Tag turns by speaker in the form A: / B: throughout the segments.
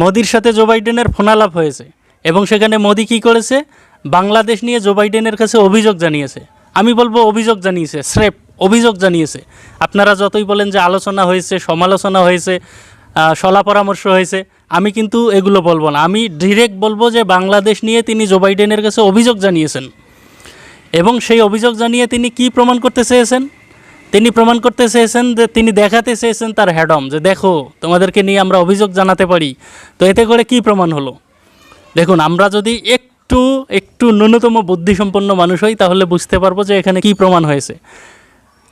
A: মোদির সাথে জো বাইডেনের ফোনালাপ হয়েছে এবং সেখানে মোদি কি করেছে? বাংলাদেশ নিয়ে জো বাইডেনের কাছে অভিযোগ জানিয়েছে। আমি বলব অভিযোগ জানিয়েছে স্রেপ অভিযোগ জানিয়েছে। আপনারা যতই বলেন যে আলোচনা হয়েছে, সমালোচনা হয়েছে সলা পরামর্শ হয়েছে, আমি কিন্তু এগুলো বলব না। আমি ডিরেক্ট বলব যে বাংলাদেশ নিয়ে তিনি জো বাইডেনের কাছে অভিযোগ জানিয়েছেন। এবং সেই অভিযোগ জানিয়ে তিনি কি প্রমাণ করতে চেয়েছেন? তিনি প্রমাণ করতে চেয়েছেন যে তিনি দেখাতে চেয়েছেন তার হ্যাডম, যে দেখো, তোমাদেরকে নিয়ে আমরা অভিযোগ জানাতে পারি। তো এতে করে কি প্রমাণ হলো? দেখুন, আমরা যদি একটু একটু ন্যূনতম বুদ্ধিসম্পন্ন মানুষ হই, তাহলে বুঝতে পারব যে এখানে কি প্রমাণ হয়েছে।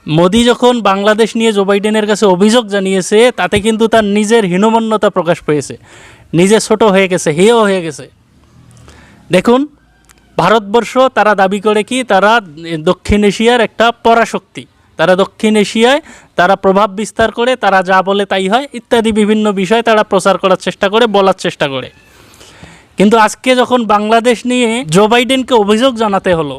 A: মোদি যখন বাংলাদেশ নিয়ে জো বাইডেনের কাছে অভিযোগ জানিয়েছে, তাতে কিন্তু তার নিজের হীনমন্যতা প্রকাশ পেয়েছে। নিজে ছোট হয়ে গেছে, হেয় হয়ে গেছে। দেখুন, ভারতবর্ষ তারা দাবি করে কি, তারা দক্ষিণ এশিয়ার একটা পরাশক্তি। তারা দক্ষিণ এশিয়ায়, তারা প্রভাব বিস্তার করে, তারা যা বলে তাই হয়, ইত্যাদি বিভিন্ন বিষয় তারা প্রচার করার চেষ্টা করে, বলার চেষ্টা করে। কিন্তু আজকে যখন বাংলাদেশ নিয়ে জো বাইডেনকে অভিযোগ জানাতে হলো,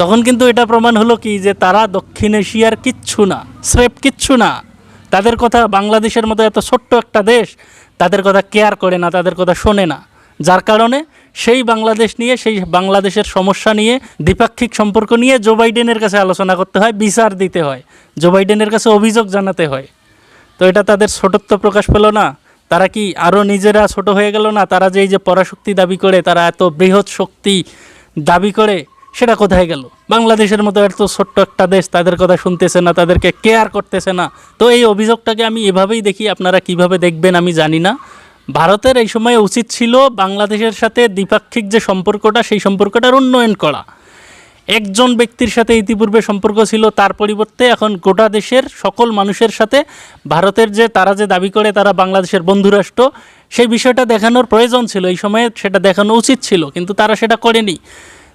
A: তখন কিন্তু এটা প্রমাণ হলো কি যে তারা দক্ষিণ এশিয়ার কিচ্ছু না, স্রেফ কিচ্ছু না। তাদের কথা বাংলাদেশের মতো এত ছোট্ট একটা দেশ, তাদের কথা কেয়ার করে না, তাদের কথা শোনে না। যার কারণে সেই বাংলাদেশ নিয়ে, সেই বাংলাদেশের সমস্যা নিয়ে, দ্বিপাক্ষিক সম্পর্ক নিয়ে জো বাইডেনের কাছে আলোচনা করতে হয়, বিচার দিতে হয়। জো বাইডেনের কাছে অভিযোগ জানাতে হয়। তো এটা তাদের ছোটত্ব প্রকাশ পেল না। তারা কি আরও নিজেরা ছোট হয়ে গেল না? তারা যে এই যে পরাশক্তি দাবি করে, তারা এত বৃহৎ শক্তি দাবি করে, সেটা কোথায় গেল? বাংলাদেশের মতো এত ছোট্ট একটা দেশ তাদের কথা শুনতেছে না, তাদেরকে কেয়ার করতেছে না। তো এই অভিযোগটাকে আমি এভাবেই দেখি, আপনারা কীভাবে দেখবেন আমি জানি না। ভারতের এই সময় উচিত ছিল বাংলাদেশের সাথে দ্বিপাক্ষিক যে সম্পর্কটা, সেই সম্পর্কটার উন্নয়ন করা। একজন ব্যক্তির সাথে ইতিপূর্বে সম্পর্ক ছিল, তার পরিবর্তে এখন গোটা দেশের সকল মানুষের সাথে ভারতের যে, তারা যে দাবি করে তারা বাংলাদেশের বন্ধুরাষ্ট্র, সেই বিষয়টা দেখানোর প্রয়োজন ছিল। এই সময়ে সেটা দেখানো উচিত ছিল, কিন্তু তারা সেটা করেনি।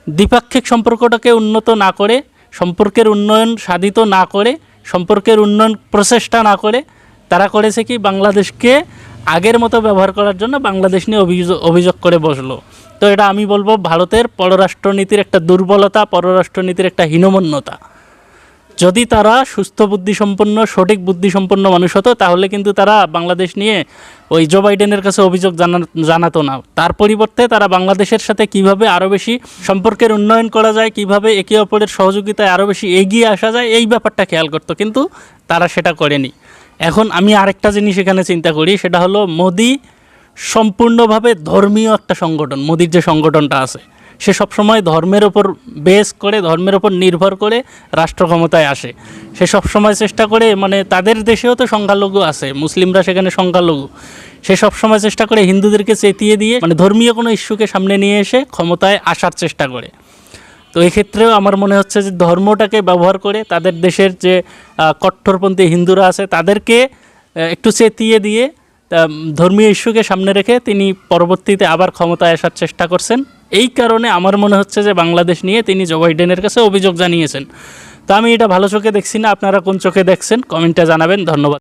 A: দ্বিপাক্ষিক সম্পর্কটাকে উন্নত না করে, সম্পর্কের উন্নয়ন সাধিত না করে, সম্পর্কের উন্নয়ন প্রচেষ্টা না করে, তারা করেছে কি, বাংলাদেশকে আগের মতো ব্যবহার করার জন্য বাংলাদেশ নিয়ে অভিযোগ অভিযোগ করে বসল। তো এটা আমি বলব ভারতের পররাষ্ট্রনীতির একটা দুর্বলতা, পররাষ্ট্রনীতির একটা হীনমন্যতা। যদি তারা সুস্থ বুদ্ধিসম্পন্ন, সঠিক বুদ্ধিসম্পন্ন মানুষ হতো, তাহলে কিন্তু তারা বাংলাদেশ নিয়ে ওই জো বাইডেনের কাছে অভিযোগ জানা জানাতো না। তার পরিবর্তে তারা বাংলাদেশের সাথে কীভাবে আরও বেশি সম্পর্কের উন্নয়ন করা যায়, কীভাবে একে অপরের সহযোগিতায় আরও বেশি এগিয়ে আসা যায়, এই ব্যাপারটা খেয়াল করতো, কিন্তু তারা সেটা করেনি। এখন আমি আরেকটা জিনিস এখানে চিন্তা করি, সেটা হলো মোদি সম্পূর্ণভাবে ধর্মীয় একটা সংগঠন, মোদির যে সংগঠনটা আছে, সে সবসময় ধর্মের ওপর বেস করে, ধর্মের ওপর নির্ভর করে রাষ্ট্র ক্ষমতায় আসে। সে সবসময় চেষ্টা করে মানে তাদের দেশেও তো সংখ্যালঘু আছে, মুসলিমরা সেখানে সংখ্যালঘু। সে সবসময় চেষ্টা করে হিন্দুদেরকে চেতিয়ে দিয়ে মানে ধর্মীয় কোনো ইস্যুকে সামনে নিয়ে এসে ক্ষমতায় আসার চেষ্টা করে। তো এক্ষেত্রেও আমার মনে হচ্ছে যে ধর্মটাকে ব্যবহার করে তাদের দেশের যে কট্টরপন্থী হিন্দুরা আছে তাদেরকে একটু চেতিয়ে দিয়ে ধর্মীয় ইস্যুকে সামনে রেখে তিনি পরবর্তীতে আবার ক্ষমতায় আসার চেষ্টা করছেন। এই কারণে আমার মনে হচ্ছে যে বাংলাদেশ নিয়ে তিনি জো বাইডেনের কাছে অভিযোগ জানিয়েছেন। তো আমি এটা ভালো চোখে দেখছি না, আপনারা কোন চোখে দেখছেন, কমেন্টে জানাবেন, ধন্যবাদ।